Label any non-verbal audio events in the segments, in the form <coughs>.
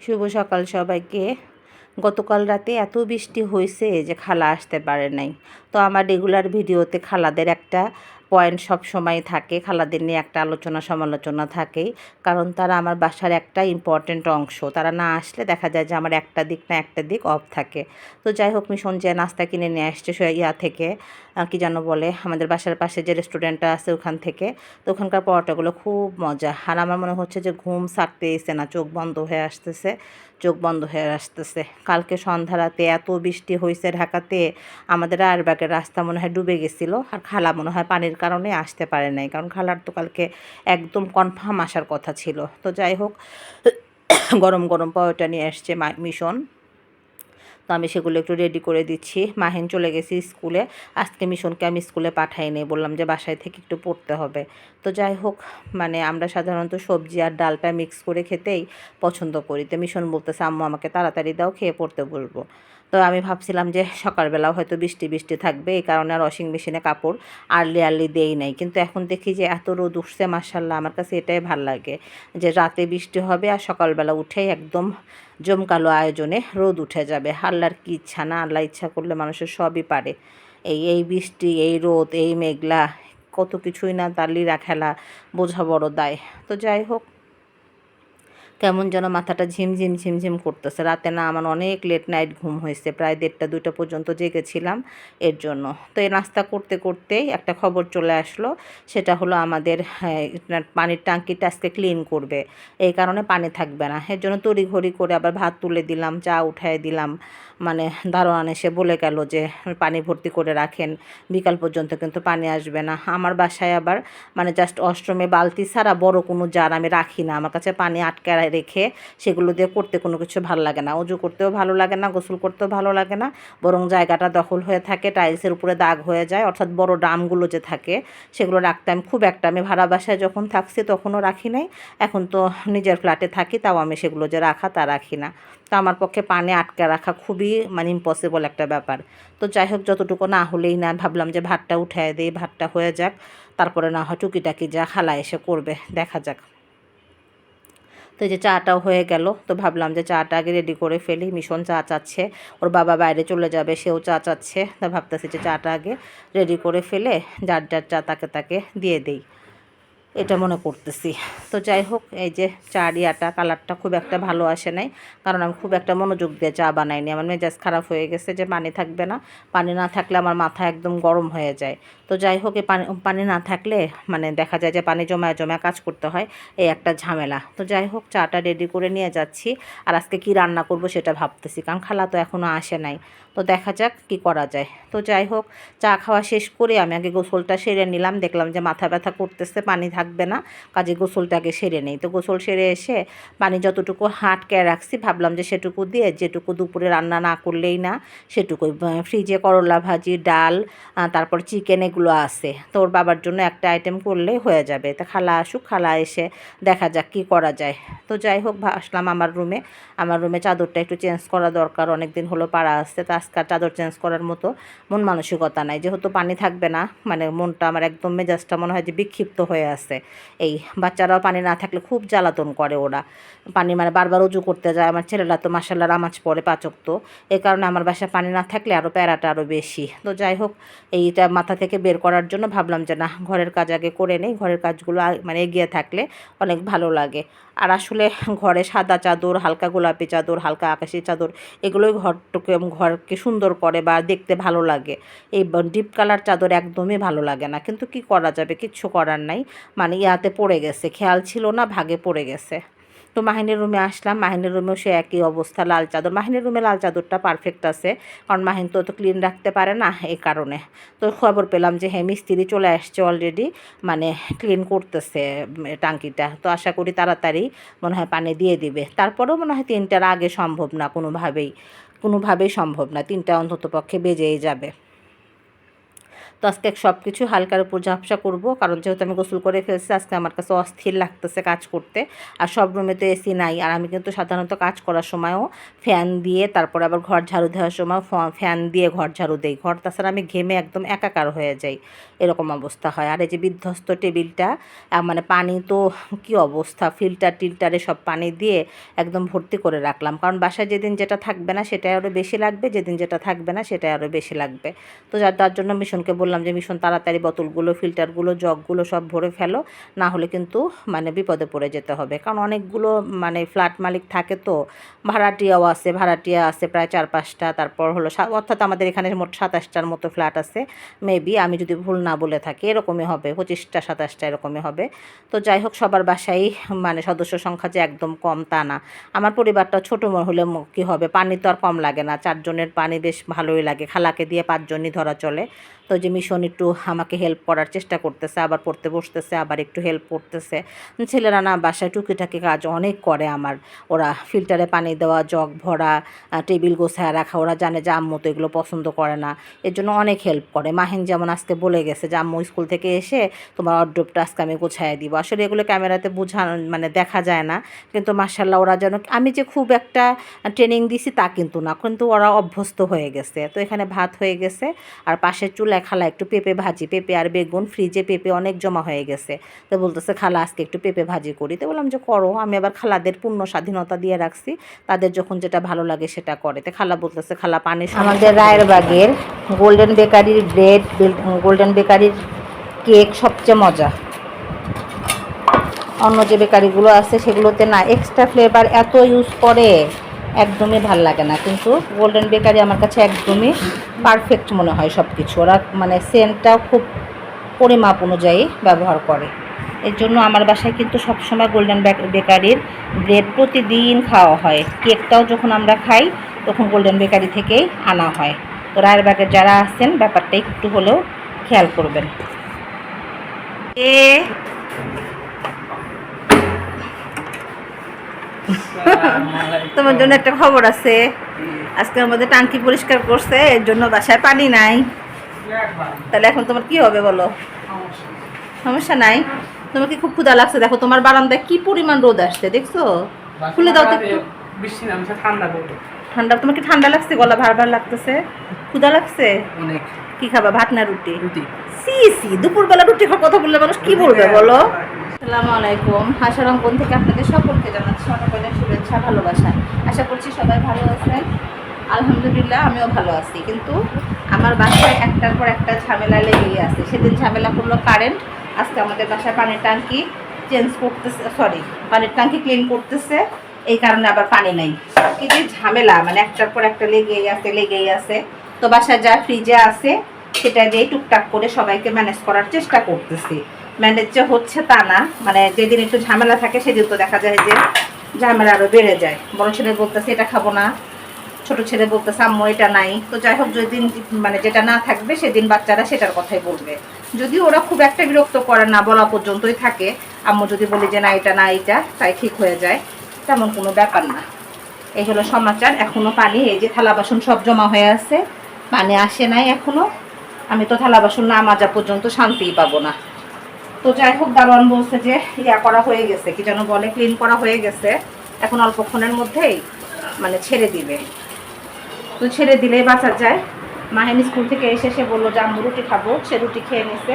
শুভ সকাল সবাইকে। গতকাল রাতে এত বৃষ্টি হয়েছে যে খালা আসতে পারে নাই। তো আমার রেগুলার ভিডিওতে খালাদের একটা পয়েন্ট সব সময় থাকে। খালাদের নিয়ে একটা আলোচনা সমালোচনা থাকেই। কারণ তারা আমার বাসার একটা ইম্পর্টেন্ট অংশ। তারা না আসলে দেখা যায় যে আমার একটা দিক না একটা দিক অফ থাকে। তো যাই হোক, মিশন যে নাস্তা কিনে নিয়ে আসছে ইয়া থেকে কি যেন বলে, আমাদের বাসার পাশে যে রেস্টুরেন্টটা আছে ওখান থেকে, তো ওখানকার পরোটাগুলো খুব মজা। আর আমার মনে হচ্ছে যে ঘুম সারতে এসে না, চোখ বন্ধ হয়ে আসতেছে, চোখ বন্ধ হয়ে আসতেছে। কালকে সন্ধ্যা রাতে এত বৃষ্টি হয়েছে ঢাকাতে, আমাদের আরবাগের রাস্তা মনে হয় ডুবে গেছিল। আর খালা মনে হয় পানির কারণে আসতে পারে নাই। কারণ খালার তো কালকে একদম কনফার্ম আসার কথা ছিল। তো যাই হোক, <coughs> গরম গরম পরোটা নিয়ে আসছে মা- মিশন। তো আমি সেগুলো একটু রেডি করে দিচ্ছি। মাহিন চলে গেছি স্কুলে আজকে মিশনকে আমি স্কুলে পাঠাই নি বললাম যে বাসায় থেকে একটু পড়তে হবে। তো যাই হোক মানে আমরা সাধারণত সবজি আর ডালটা মিক্স করে খেতেই পছন্দ করি। তো মিশন বলতেছে, আম্মু, আমাকে তাড়াতাড়ি দাও, খেয়ে পড়তে বলব। তো আমি ভাবছিলাম যে সকালবেলাও হয়তো বৃষ্টি বৃষ্টি থাকবে, এই কারণে আর ওয়াশিং মেশিনে কাপড় আর্লি আর্লি দেই নাই। কিন্তু এখন দেখি যে এত রোদ উঠছে মার্শাল্লাহ আমার কাছে এটাই ভালো লাগে যে রাতে বৃষ্টি হবে আর সকালবেলা উঠেই একদম জমকালো আয়োজনে রোদ উঠে যাবে। আল্লাহর কি ইচ্ছা না, আল্লাহ ইচ্ছা করলে মানুষের সবই পারে। এই এই বৃষ্টি, এই রোদ, এই মেঘলা, কত কিছুই না তার লীলা খেলা বোঝা বড় দায়। তো যাই হোক কেমন যেন মাথাটা ঝিমঝিম ঝিমঝিম করতেছে। রাতে না আমার অনেক লেট নাইট ঘুম হয়েছে প্রায় দেড়টা দুইটা পর্যন্ত জেগেছিলাম এর জন্য। তো এই নাস্তা করতে করতেই একটা খবর চলে আসলো সেটা হলো আমাদের হ্যাঁ, পানির ট্যাঙ্কিটা আজকে ক্লিন করবে। এই কারণে পানি থাকবে না। এর জন্য তড়িঘড়ি করে আবার ভাত তুলে দিলাম চা উঠায় দিলাম। মানে দারোয়ান এসে বলে গেল যে, পানি ভর্তি করে রাখেন, বিকাল পর্যন্ত কিন্তু পানি আসবে না। আমার বাসায় আবার মানে জাস্ট অষ্টমে বালতি ছাড়া বড় কোনো জার আমি রাখি না। আমার কাছে পানি আটকে রেখে সেগুলো দিয়ে করতে কোনো কিছু ভালো লাগে না। উজু করতেও ভালো লাগে না, গোসল করতেও ভালো লাগে না। বরং জায়গাটা দখল হয়ে থাকে টাইলসের উপরে দাগ হয়ে যায়। অর্থাৎ বড় ড্রামগুলো যে থাকে, সেগুলো রাখতে আমি খুব একটা, আমি ভাড়া বাসায় যখন থাকছি তখনও রাখি নাই। এখন তো নিজের ফ্ল্যাটে থাকি, তাও আমি সেগুলো যে রাখা তা রাখি না। তো আমার পক্ষে পানে আটকে রাখা খুবই মানে ইম্পসিবল একটা ব্যাপার। তো যাই হোক যতটুকু না হলেই না, ভাবলাম যে ভাতটা উঠায় দিই, ভাতটা হয়ে যাক। তারপরে না হয় টুকিটাকি যা খালা এসে করবে, দেখা যাক। তো এই যে চাটাও হয়ে গেল, তো ভাবলাম যে চাটা আগে রেডি করে ফেলি। মিশন চা চাচ্ছে, ওর বাবা বাইরে চলে যাবে, সেও চা চাচ্ছে। তা ভাবতেছি যে চাটা আগে রেডি করে ফেলে, যার যার চা তাকে তাকে দিয়ে দেই। এটা মনে করতেছি। তো যাই হোক, এই যে চা ইয়াটা, কালারটা খুব একটা ভালো আসে নাই, কারণ আমি খুব একটা মনোযোগ দিয়ে চা বানাইনি। আমার মেজাজ খারাপ হয়ে গেছে যে পানি থাকবে না, পানি না থাকলে আমার মাথা একদম গরম হয়ে যায়। তো যাই হোক, এই পানি পানি না থাকলে মানে দেখা যায় যে পানি জমায় জমায় কাজ করতে হয়, এই একটা ঝামেলা। তো যাই হোক, চাটা রেডি করে নিয়ে যাচ্ছি, আর আজকে কি রান্না করব সেটা ভাবতেছি, কারণ খালা তো এখনও আসে নাই। তো দেখা যাক কি করা যায়। তো যাই হোক, চা খাওয়া শেষ করে আমি আগে গোসলটা সেরে নিলাম, দেখলাম যে মাথা ব্যথা করতেছে, পানি থাকবে না, কাজে গোসলটাকে সেরে নেই। তো গোসল সেরে এসে পানি যতটুকু হাটকে রাখছি, ভাবলাম যে সেটুকু দিয়ে যেটুকু দুপুরে রান্না না করলেই না, সেটুকুই ফ্রিজে করলা ভাজি, ডাল তারপর চিকেন এগুলো আছে। তো ওর বাবার জন্য একটা আইটেম করলেই হয়ে যাবে। তা খালা আসুক, খালা এসে দেখা যাক কি করা যায়। তো যাই হোক আসলাম আমার রুমে আমার রুমে চাদরটা একটু চেঞ্জ করা দরকার অনেক দিন হলো পাড়া আসছে তো আজকাল চাদর চেঞ্জ করার মতো মন মানসিকতা নাই। যেহেতু পানি থাকবে না মানে মনটা আমার একদম মেজাজটা মনে হয় যে বিক্ষিপ্ত হয়ে আছে। এই বাচ্চারাও পানি না থাকলে খুব জ্বালাতন করে ওরা। পানি মানে বারবার উজু করতে যায়। আমার ছেলেরা তো মাসাল্লাহ নামাজ পড়ে, পাচক তো। এই কারণে আমার বাসায় পানি না থাকলে আরও প্যারাটা আরও বেশি। তো যাই হোক, এইটা মাথা থেকে বের করার জন্য ভাবলাম যে না ঘরের কাজ আগে করে নেই। ঘরের কাজগুলো মানে এগিয়ে থাকলে অনেক ভালো লাগে। আর আসলে ঘরে সাদা চাদর, হালকা গোলাপি চাদর, হালকা আকাশি চাদর, এগুলোই ঘরটুকে, ঘরকে সুন্দর করে বা দেখতে ভালো লাগে। এই ডিপ কালার চাদর একদমই ভালো লাগে না। কিন্তু কি করা যাবে? কিচ্ছু করার নাই। মানে ইয়াতে পড়ে গেছে। খেয়াল ছিল না, ভাগে পড়ে গেছে। তো মাহিনের রুমে আসলাম। মাহিনের রুমেও সে একই অবস্থা, লাল চাদর। মাহিনের রুমে লাল চাদরটা পারফেক্ট আছে, কারণ মাহিন তো তো ক্লিন রাখতে পারে না এই কারণে। তো খবর পেলাম যে হ্যাঁ মিস্ত্রি চলে আসছে অলরেডি মানে ক্লিন করতেছে টাঙ্কিটা। তো আশা করি তাড়াতাড়ি মনে হয় পানি দিয়ে দিবে। তারপরেও মনে হয় তিনটার আগে সম্ভব না, কোনোভাবেই কোনোভাবেই সম্ভব না। তিনটা অন্তত পক্ষে বেজেই যাবে। তো আজকে সব কিছু হালকার উপর ঝাপসা করব, কারণ যেহেতু আমি গোসল করে ফেলছি, আজকে আমার কাছে অস্থির লাগতেছে কাজ করতে। আর সব রুমে তো এসি নাই, আর আমি কিন্তু সাধারণত কাজ করার সময়ও ফ্যান দিয়ে, তারপরে আবার ঘর ঝাড়ু দেওয়ার সময় ফ্যান দিয়ে ঘর ঝাড়ু দেই। ঘর তাছাড়া আমি ঘেমে একদম একাকার হয়ে যাই, এরকম অবস্থা হয়। আর এই যে বিধ্বস্ত টেবিলটা মানে পানি তো কি অবস্থা? ফিল্টার টিল্টারে সব পানি দিয়ে একদম ভর্তি করে রাখলাম। কারণ বাসায় যেদিন যেটা থাকবে না, সেটাই আরও বেশি লাগবে, যেদিন যেটা থাকবে না, সেটাই আরও বেশি লাগবে। তো যার তার জন্য মিশনকে বললাম যে মিশন তাড়াতাড়ি বোতলগুলো, ফিল্টারগুলো, জগগুলো সব ভরে ফেলো। না হলে কিন্তু মানে বিপদে পড়ে যেতে হবে। কারণ অনেকগুলো মানে ফ্ল্যাট মালিক থাকে তো, ভাড়াটিয়াও আছে, ভাড়াটিয়া আছে প্রায় চার পাঁচটা। তারপর হলো অর্থাৎ আমাদের এখানে মোট সাতাশটার মতো ফ্ল্যাট আছে। মেবি আমি যদি ভুল না বলে থাকি, এরকমই হবে। পঁচিশটা, সাতাশটা এরকমই হবে। তো যাই হোক, সবার বাসায় মানে সদস্য সংখ্যা যে একদম কম তা না। আমার পরিবারটা ছোটো হলে কি হবে? পানি তো আর কম লাগে না। চারজনের পানি বেশ ভালোই লাগে। খালাকে দিয়ে পাঁচজনই ধরা চলে। তো যে মিশন একটু আমাকে হেল্প করার চেষ্টা করতেছে, আবার পড়তে বসতেছে, আবার একটু হেল্প করতেছে। ছেলেরা না বাসায় টুকিটাকি কাজ অনেক করে আমার। ওরা ফিল্টারে পানি দেওয়া জগ ভরা টেবিল গোছায় রাখা, ওরা জানে যে আম্মু তো এগুলো পছন্দ করে না। এর জন্য অনেক হেল্প করে। মাহিন যেমন আজকে বলে গেছে যে, আম্মু স্কুল থেকে এসে তোমার অড্রপটা আজকে আমি গোছায় দিব। আসলে এগুলো ক্যামেরাতে বোঝা মানে দেখা যায় না। কিন্তু মার্শাল্লাহ ওরা যেন, আমি যে খুব একটা ট্রেনিং দিছি তা কিন্তু না। কিন্তু ওরা অভ্যস্ত হয়ে গেছে। তো এখানে ভাত হয়ে গেছে। আর পাশের খালা একটু পেঁপে ভাজি পেঁপে আর বেগুন ফ্রিজে পেঁপে অনেক জমা হয়ে গেছে। তো বলতেছে খালা আজকে একটু পেঁপে ভাজি করি। তো বললাম যে করো। আমি আবার খালাদের পূর্ণ স্বাধীনতা দিয়ে রাখছি। তাদের যখন যেটা ভালো লাগে সেটা করে। তো খালা বলতেছে খালা পানি আমাদের রায়ের বাগের গোল্ডেন বেকারির ব্রেড গোল্ডেন বেকারির কেক সবচেয়ে মজা। অন্য যে বেকারিগুলো আছে সেগুলোতে না এক্সট্রা ফ্লেভার এত ইউজ করে। একদমই ভালো লাগে না। কিন্তু গোল্ডেন বেকারি আমার কাছে একদমই পারফেক্ট মনে হয় সব কিছু ওরা মানে সেন্টটাও খুব পরিমাপ অনুযায়ী ব্যবহার করে। এর জন্য আমার বাসায় কিন্তু সবসময় গোল্ডেন বেকারির ব্রেড প্রতিদিন খাওয়া হয়। কেকটাও যখন আমরা খাই, তখন গোল্ডেন বেকারি থেকেই আনা হয়। তো রায়ের রায়েরবাগের যারা আছেন, ব্যাপারটা একটু হলেও খেয়াল করবেন। এ তোমার জন্য একটা খবর আছে। আজকে আমাদের টাঙ্কি পরিষ্কার করছে এর জন্য বাসায় পানি নাই। তাহলে এখন তোমার কি হবে বলো? সমস্যা নাই। তোমার কি খুব ক্ষুধা লাগছে? দেখো তোমার বারান্দায় কি পরিমাণ রোদ আসছে দেখছ? খুলে দাও তো একটু। ঠান্ডা পড়বে। ঠান্ডা লাগছে? গলা ভার ভার লাগতেছে। ক্ষুধা লাগছে? অনেক। কি খাবা? ভাত না রুটি? রুটি। সি সি দুপুরবেলা রুটি খাওয়ার কথা বললে মানুষ কি বলবে বলো? আসসালামু আলাইকুম। হাসার অঙ্কন থেকে আপনাদের সকলকে জানাচ্ছি সকালের শুভেচ্ছা, ভালোবাসা। আশা করছি সবাই ভালো আছেন। আলহামদুলিল্লাহ, আমিও ভালো আছি। কিন্তু আমার বাসায় একটার পর একটা ঝামেলা লেগেই আছে। সেদিন ঝামেলা করল কারেন্ট আজকে আমাদের বাসায় পানির ট্যাঙ্কি চেঞ্জ করতেছে সরি পানির ট্যাঙ্কি ক্লিন করতেছে। এই কারণে আবার পানি নেই। কি যে ঝামেলা মানে একটার পর একটা লেগেই আছে লেগেই আছে। তো বাসায় যা ফ্রিজে আছে, সেটা দিয়ে টুকটাক করে সবাইকে ম্যানেজ করার চেষ্টা করতেছি। ম্যানেজ যে হচ্ছে তা না। মানে যেদিন একটু ঝামেলা থাকে, সেদিন তো দেখা যায় যে ঝামেলা আরও বেড়ে যায়। বড় ছেলে বলতেছে, এটা খাব না। ছোট ছেলে বলতেছে, আম্মু, এটা নাই। তো যাই হোক, যেদিন মানে যেটা না থাকবে, সেদিন বাচ্চারা সেটার কথাই বলবে। যদি ওরা খুব একটা বিরক্ত করে না, বলা পর্যন্তই থাকে। আম্মু যদি বলি যে, না, এটা না এটা তাই ঠিক হয়ে যায়। তেমন কোনো ব্যাপার না। এই হলো সমাচার। এখনও পানি, এই যে থালা বাসন সব জমা হয়ে আছে। পানি আসে নাই এখনও আমি তো থালা বাসন না মাজা পর্যন্ত শান্তিই পাবো না। তো যাই হোক, দারোয়ান বলছে যে ইয়া করা হয়ে গেছে, কি যেন বলে ক্লিন করা হয়ে গেছে। এখন অল্পক্ষণের মধ্যেই মানে ছেড়ে দিবে। তো ছেড়ে দিলেই বাঁচা যায়। মাহিনী স্কুল থেকে এসে সে বলল যে আমি রুটি খাব। সে রুটি খেয়ে নিছে।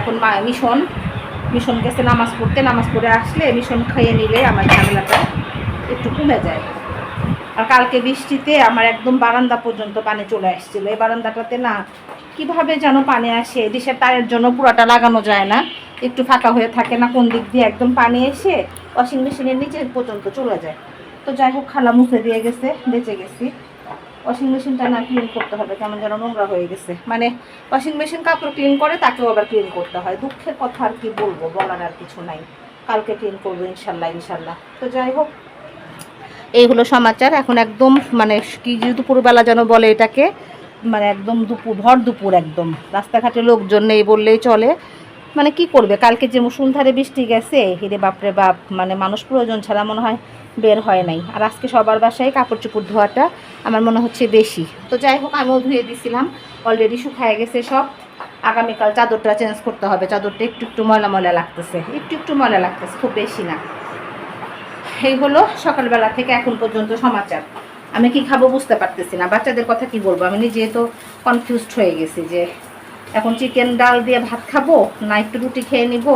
এখন মা, মিশন মিশন গেছে নামাজ পড়তে। নামাজ পড়ে আসলে মিশন খাইয়ে নিলে আমার ঝামেলাটা একটু কমে যায়। আর কালকে বৃষ্টিতে আমার একদম বারান্দা পর্যন্ত পানি চলে আসছিল। এই বারান্দাটাতে না, কীভাবে যেন পানি আসে ডিশের তারের জন্য পুরাটা লাগানো যায় না। একটু ফাঁকা হয়ে থাকে না, কোন দিক দিয়ে একদম পানি এসে ওয়াশিং মেশিনের নিচে পর্যন্ত চলে যায়। তো যাই হোক, খালা মুছে দিয়ে গেছে, বেঁচে গেছি। ওয়াশিং মেশিনটা না ক্লিন করতে হবে, কেমন যেন নোংরা হয়ে গেছে। মানে ওয়াশিং মেশিন কাপড় ক্লিন করে তাকেও আবার ক্লিন করতে হয়। দুঃখের কথা আর কি বলব, বলার আর কিছু নাই। কালকে ক্লিন করব ইনশাল্লাহ ইনশাল্লাহ। তো যাই হোক, এই হলো সমাচার। এখন একদম মানে কি দুপুরবেলা যেন বলে এটাকে মানে একদম দুপুর, ভর দুপুর একদম। রাস্তাঘাটে লোকজন নেই বললেই চলে। মানে কি করবে? কালকে যে মুসুলধারে বৃষ্টি গেছে, হিরে বাপরে বাপ মানে মানুষ প্রয়োজন ছাড়া মনে হয় বের হয় নাই। আর আজকে সবার বাসায় কাপড় চোপড় ধোয়াটা আমার মনে হচ্ছে বেশি। তো যাই হোক, আমিও ধুয়ে দিছিলাম। অলরেডি শুকায় গেছে সব। আগামীকাল চাদরটা চেঞ্জ করতে হবে। চাদরটা একটু একটু ময়লা ময়লা লাগতেছে। একটু একটু ময়লা লাগতেছে, খুব বেশি না। এই হলো সকালবেলা থেকে এখন পর্যন্ত সমাচার। আমি কি খাব বুঝতে পারতেছি না। বাচ্চাদের কথা কি বলব? আমি নিজে তো কনফিউজড হয়ে গেছি যে এখন চিকেন ডাল দিয়ে ভাত খাব, না একটু রুটি খেয়ে নিব,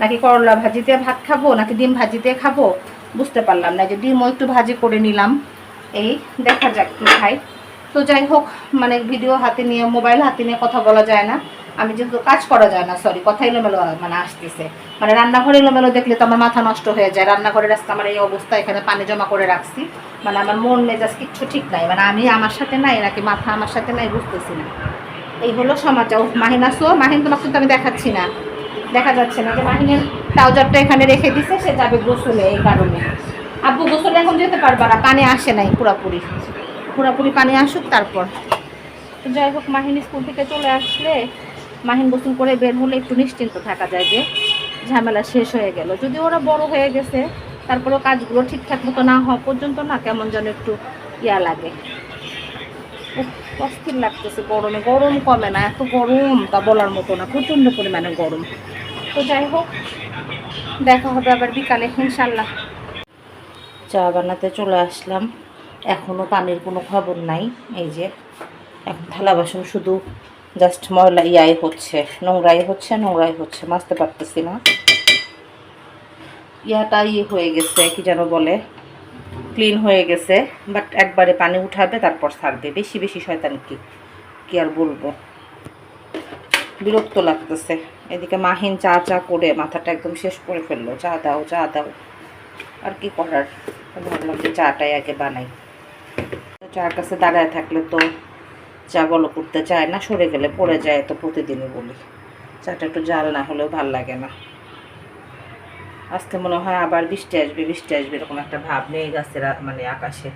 নাকি করলা ভাজি দিয়ে ভাত খাব, নাকি ডিম ভাজি দিয়ে খাব, বুঝতে পারলাম না যে ডিমও একটু ভাজি করে নিলাম। এই দেখা যাক কি খাই তো যাই হোক মানে ভিডিও হাতে নিয়ে, মোবাইল হাতে নিয়ে কথা বলা যায় না। আমি যেহেতু কাজ করা যায় না সরি কথা এলোমেলো মানে আসতেছে। মানে রান্নাঘরে এলোমেলো দেখলে তো আমার মাথা নষ্ট হয়ে যায়। রান্নাঘরের আজকে আমার এই অবস্থা, এখানে পানি জমা করে রাখছি। মানে আমার মন মেজাজ কিচ্ছু ঠিক নাই। মানে আমি আমার সাথে নাই, নাকি মাথা আমার সাথে নাই, বুঝতেছি না। এই হলো সমাচার ও, মাহিন আসো মাহিন তোমাকে কিন্তু আমি দেখাচ্ছি না। দেখা যাচ্ছে না যে মাহিনের ট্রাউজারটা এখানে রেখে দিছে সে যাবে গোসলে এই কারণে। আব্বু গোসলে এখন যেতে পারবা না পানি আসে নাই পুরাপুরি। পুরাপুরি পানি আসুক তারপর। তো যাই হোক মাহিন স্কুল থেকে চলে আসলে মাহিন গোসল করে বের হলে একটু নিশ্চিন্ত থাকা যায় যে ঝামেলা শেষ হয়ে গেল। যদি ওরা বড় হয়ে গেছে তারপরেও কাজগুলো ঠিকঠাক মতো না হওয়া পর্যন্ত না কেমন যেন একটু ইয়া লাগে। অস্থির লাগতেছে গরমে। গরম কমে না, এত গরম তা বলার মতো না, প্রচণ্ড পরিমাণে গরম। তো যাই হোক, দেখা হবে আবার বিকালে ইনশাল্লাহ চা বানাতে চলে আসলাম। এখনও পানির কোনো খবর নাই, এই যে। এখন থালা বাসন শুধু জাস্ট ময়লা ইয়াই হচ্ছে, নোংরাই হচ্ছে নোংরাই হচ্ছে, মাজতে পারতেছি না। ইয়াটা ইয়ে হয়ে গেছে, কি যেন বলে। ক্লিন হয়ে গেছে বাট একবারে পানি উঠাবে, তারপর ছাড়বে বেশি বেশি শয়তান কি কি আর বলব? বিরক্ত লাগতেছে। এদিকে মাহিন চা চা করে মাথাটা একদম শেষ করে ফেলল। চা দাও চা দাও। আর কি করার? ভাবলাম যে চাটাই আগে বানাই। চার কাছে দাঁড়ায় থাকলে তো চা বলো করতে চায় না, সরে গেলে পড়ে যায়, তো প্রতিদিনই বলি। চাটা একটু জাল না হলেও ভালো লাগে না। আজকে মনে হয় আবার বৃষ্টি আসবে বৃষ্টি আসবে এরকম একটা ভাব নেই আ- মানে আকাশে।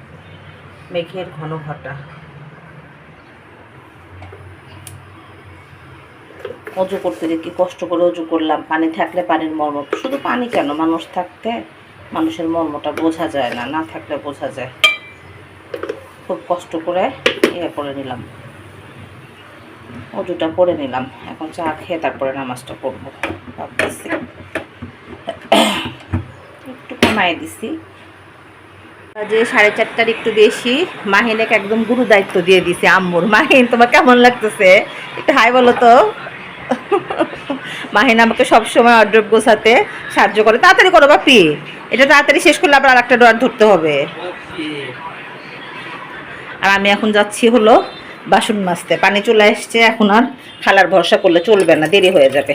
মেঘের ঘন ঘটা। অজু করতে দেখি কষ্ট করে অজু করলাম, পানি থাকলে পানির মর্ম। শুধু পানি কেন? মানুষ থাকতে মানুষের মর্মটা বোঝা যায় না না থাকলে বোঝা যায়। খুব কষ্ট করে ইয়ে করে নিলাম। অজুটা করে নিলাম। এখন চা খেয়ে তারপরে নামাজটা করব ভাবতেছি। একটু কমাই দিছি। যে সাড়ে চারটার একটু বেশি, মাহিনেকে একদম গুরু দায়িত্ব দিয়ে দিছে, আম্মুর। মাহিন, তোমার কেমন লাগতেছে? একটু হাই বলো তো। মাহিন আমাকে সবসময় অর্ডার গোছাতে সাহায্য করে। তাড়াতাড়ি করো বাপি, এটা তাড়াতাড়ি শেষ করলে আবার আরেকটা ডোয়ার ধরতে হবে। আর আমি এখন যাচ্ছি হলো বাসন মাজতে। পানি চলে আসছে, এখন আর খালার ভরসা করলে চলবে না, দেরি হয়ে যাবে।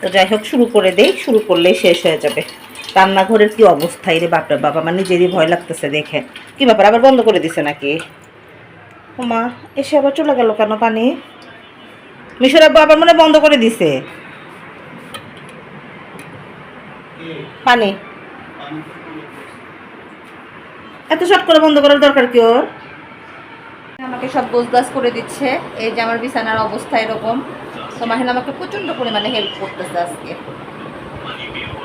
তো যাই হোক, শুরু করে দেই, শুরু করলেই শেষ হয়ে যাবে। রান্নাঘরের কি অবস্থা? রে বাপরে বাবা আমার নিজেরই ভয় লাগতেছে দেখে। কি ব্যাপার, আবার বন্ধ করে দিছে নাকি? মা, এসে আবার চলে গেল কেন পানি? মিশর আব্বু আবার মনে বন্ধ করে দিছে। পানি? এত শর্ট করে বন্ধ করার দরকার কি ওর? আমাকে সব গোছগাছ করে দিচ্ছে। এই যে আমার বিছানার অবস্থা এরকম। তো মাহিন আমাকে প্রচণ্ড পরিমাণে হেল্প করতেছে আজকে।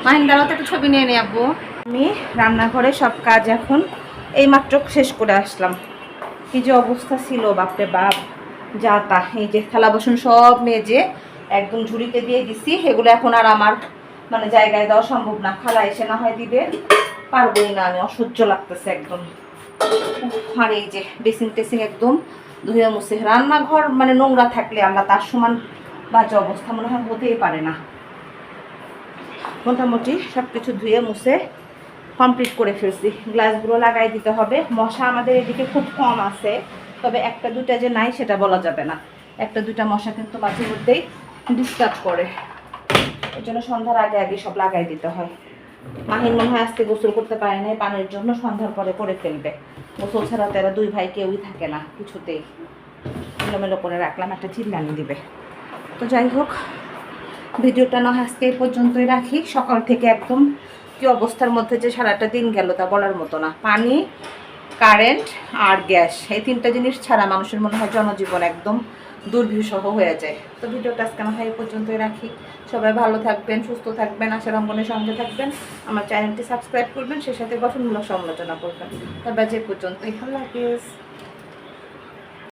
মাহিন দাঁড়াতে একটু ছবি নিয়ে নে আব্বু। আমি রান্নাঘরে সব কাজ এখন এই মাত্র শেষ করে আসলাম। কি যে অবস্থা ছিল, বাপরে বাপ। যা তা, এই যে থালা বাসন সব মেজে একদম ঝুড়িতে দিয়ে দিছি, এগুলো এখন আর আমার মানে জায়গায় দেওয়া সম্ভব না। খালা এসে না হয় দিবে, পারবোই না আমি, অসহ্য লাগতেছে একদম। আর এই যে বেসিং টেসিং একদম ধুয়ে মুছে। রান্নাঘর মানে নোংরা থাকলে আল্লাহ তার সমান বাজে অবস্থা মনে হয় হতেই পারে না। মোটামুটি সব কিছু ধুয়ে মুছে কমপ্লিট করে ফেলছি। গ্লাসগুলো লাগাই দিতে হবে। মশা আমাদের এদিকে খুব কম আছে, তবে একটা দুটা যে নাই সেটা বলা যাবে না। একটা দুটা মশা কিন্তু মাঝে মধ্যেই ডিস্টার্ব করে। ওই জন্য সন্ধ্যার আগে আগে সব লাগাই দিতে হয়। মাহিন মনে হয় আজকে গোসল করতে পারে না পানির জন্য সন্ধ্যার পরে করে ফেলবে। গোসল ছাড়া তো এরা দুই ভাই কেউই থাকে না কিছুতেই। এলোমেলো করে রাখলাম, একটা চিল্লানি দিবে। তো যাই হোক ভিডিওটা না আজকে পর্যন্তই রাখি। সকাল থেকে একদম কি অবস্থার মধ্যে যে সারাটা দিন গেল তা বলার মতো না। পানি, কারেন্ট আর গ্যাস, এই তিনটা জিনিস ছাড়া মানুষের মনে হয় জনজীবন একদম দুর্বিষহ হয়ে যায়। তো ভিডিওটা আজকে হয় এই পর্যন্তই রাখি। সবাই ভালো থাকবেন, সুস্থ থাকবেন, আশার অঙ্গনের সঙ্গে থাকবেন। আমার চ্যানেলটি সাবস্ক্রাইব করবেন সে সাথে গঠনমূলক সমালোচনা করবেন। আজ এই পর্যন্তই হাফিজ।